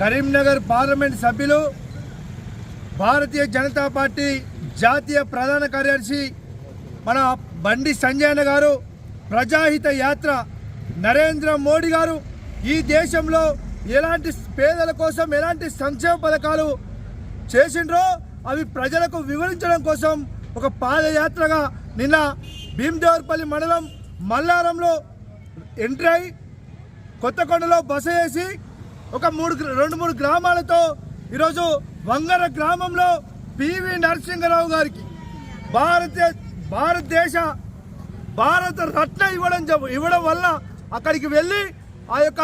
Karimnagar parliament సభ్యులు Bharatiya Janata party జాతీయ ప్రధాన కార్యదర్శి మన బండి సంజయన గారు ప్రజాహిత యాత్ర నరేంద్ర మోడీ గారు ఈ దేశంలో ఎలాంటి పేదల కోసం ఎలాంటి సంక్షేమ పథకాలు చేసిండ్రో అవి ప్రజలకు వివరించడం కోసం ఒక పాదయాత్రగా నిన్న భీమదేవరపల్లి మండలం మల్లారంలో ఎంట్రీ అయి కొత్తకొండలో బస వేసి ఒక మూడు రెండు మూడు గ్రామాలతో ఈరోజు వంగర గ్రామంలో పివి నరసింహరావు గారికి భారత భారతదేశ భారత రత్న ఇవ్వడం ఇవ్వడం వల్ల అక్కడికి వెళ్ళి ఆ యొక్క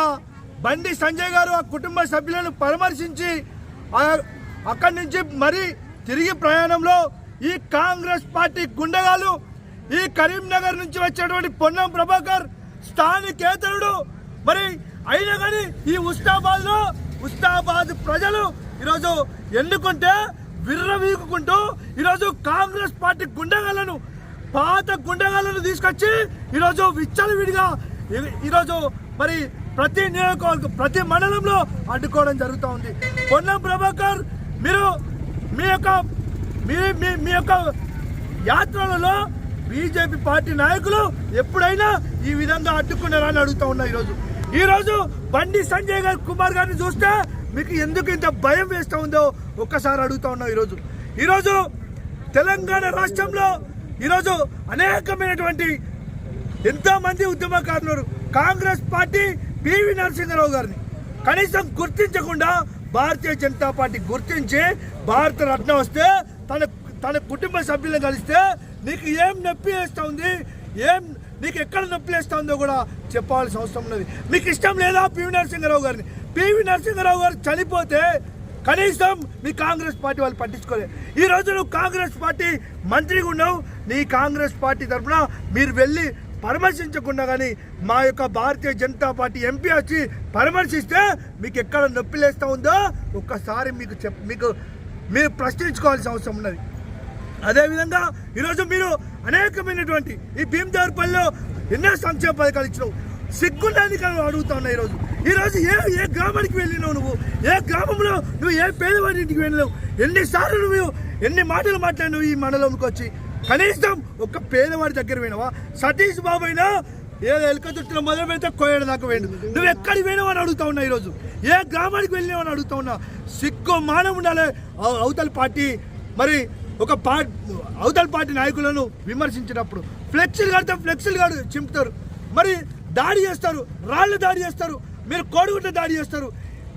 బండి సంజయ్ గారు ఆ కుటుంబ సభ్యులను పరామర్శించి ఆ- అక్కడి నుంచి మరి తిరిగి ప్రయాణంలో ఈ కాంగ్రెస్ పార్టీ గుండెగాలు ఈ కరీంనగర్ నుంచి వచ్చేటువంటి పొన్నం ప్రభాకర్ స్థానికేతరుడు మరి అయినా కానీ ఈ ఉస్తాబాద్లో ఉస్తాబాద్ ప్రజలు ఈరోజు ఎన్నుకుంటే విర్రవీకుంటూ ఈరోజు కాంగ్రెస్ పార్టీ గుండగాలను పాత గుండగాలను తీసుకొచ్చి ఈరోజు విచ్చలవిడిగా ఈరోజు మరి ప్రతి నియోజకవర్గం ప్రతి మండలంలో అడ్డుకోవడం జరుగుతూ ఉంది. పొన్నం ప్రభాకర్ మీరు మీ యొక్క మీ మీ మీ యొక్క యాత్రలలో బీజేపీ పార్టీ నాయకులు ఎప్పుడైనా ఈ విధంగా అడ్డుకున్నారని అని అడుగుతా ఉన్నా ఈరోజు. ఈరోజు బండి సంజయ్ గారు కుమార్ గారిని చూస్తే మీకు ఎందుకు ఇంత భయం వేస్తూ ఉందో ఒక్కసారి అడుగుతా ఉన్నా ఈరోజు ఈరోజు తెలంగాణ రాష్ట్రంలో ఈరోజు అనేకమైనటువంటి ఎంతోమంది ఉద్యమకారులు కాంగ్రెస్ పార్టీ పివి నరసింహరావు గారిని కనీసం గుర్తించకుండా భారతీయ జనతా పార్టీ గుర్తించి భారత రత్న వస్తే తన తన కుటుంబ సభ్యులను కలిస్తే నీకు ఏం నొప్పి వేస్తూ ఉంది? ఏం నీకు ఎక్కడ నొప్పి ఉందో కూడా చెప్పాల్సిన అవసరం ఉన్నది. మీకు ఇష్టం లేదా పివి నరసింహరావు గారిని? పివి నరసింహరావు గారు చనిపోతే కనీసం మీ కాంగ్రెస్ పార్టీ వాళ్ళు పట్టించుకోలేదు. ఈ రోజు నువ్వు కాంగ్రెస్ పార్టీ మంత్రిగా ఉన్నావు. నీ కాంగ్రెస్ పార్టీ తరఫున మీరు వెళ్ళి పరామర్శించకుండా కానీ మా యొక్క భారతీయ జనతా పార్టీ ఎంపీ వచ్చి పరామర్శిస్తే మీకు ఎక్కడ నొప్పి లేస్తూ ఉందో ఒక్కసారి మీకు చెప్ మీకు మీరు ప్రశ్నించుకోవాల్సిన అవసరం ఉన్నది. అదేవిధంగా ఈరోజు మీరు అనేకమైనటువంటి ఈ భీమదేవరపల్లిలో ఎన్నో సంక్షేమ పథకాలు ఇచ్చినావు. సిగ్గుండని కానీ అడుగుతా ఉన్నా ఈరోజు. ఈరోజు ఏ ఏ గ్రామానికి వెళ్ళినావు నువ్వు? ఏ గ్రామంలో నువ్వు ఏ పేదవాడి ఇంటికి వెళ్ళినావు? ఎన్నిసార్లు నువ్వు ఎన్ని మాటలు మాట్లాడినావు ఈ మండలంకి వచ్చి? కనీసం ఒక పేదవాడి దగ్గర పోయినావా? సతీష్ బాబు అయినా ఏ ఎలుక చుట్టూ మొదలు పెడితే కోయడం దాకా వేయండు నువ్వు ఎక్కడికి పోయినావు అని అడుగుతా ఉన్నా ఈరోజు? ఏ గ్రామానికి వెళ్ళినావు అని అడుగుతా ఉన్నా? సిగ్గు మానం ఉండాలి. అవతల పార్టీ. మరి ఒక పార్టీ అవతల పార్టీ నాయకులను విమర్శించినప్పుడు ఫ్లెక్సీలు కడితే ఫ్లెక్సీలు కాదు చింపుతారు. మరి దాడి చేస్తారు రాళ్ళు దాడి చేస్తారు మీరు కోడిగుడ్డ దాడి చేస్తారు.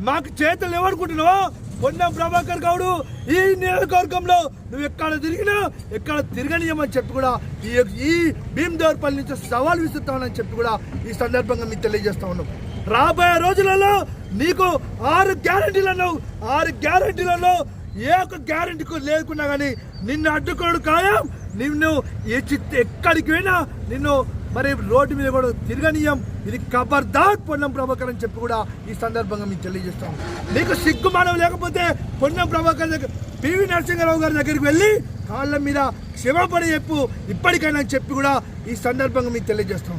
మాకు చేతులు ఎవరుకుంటున్నావు? పొన్నం ప్రభాకర్ గౌడు ఈ నియోజకవర్గంలో. నువ్వు ఎక్కడ తిరిగినా ఎక్కడ తిరగనీయమని చెప్పి కూడా ఈ ఈ భీమదేవర్పల్లి నుంచి సవాల్ విసురుతామని చెప్పి కూడా ఈ సందర్భంగా మీకు తెలియజేస్తా ఉన్నాం. రాబోయే రోజులలో నీకు ఆరు గ్యారంటీలు అన్నావు. ఆరు గ్యారంటీలలో ఏ ఒక్క గ్యారంటీ లేకున్నా కానీ నిన్ను అడ్డుకోడు ఖాయం. నిన్ను ఏ చిత్త ఎక్కడికి పోయినా నిన్ను మరి రోడ్డు మీద కూడా తిరగనీయం. ఇది ఖబర్దార్ పొన్నం ప్రభాకర్ అని చెప్పి కూడా ఈ సందర్భంగా మీకు తెలియజేస్తాం. నీకు సిగ్గుమానం లేకపోతే పొన్నం ప్రభాకర్ దగ్గర పివి నరసింహారావు గారి దగ్గరికి వెళ్ళి కాళ్ళ మీద క్షమాపణ చెప్పు. ఇప్పటికైనా చెప్పి కూడా ఈ సందర్భంగా మీకు తెలియజేస్తాం.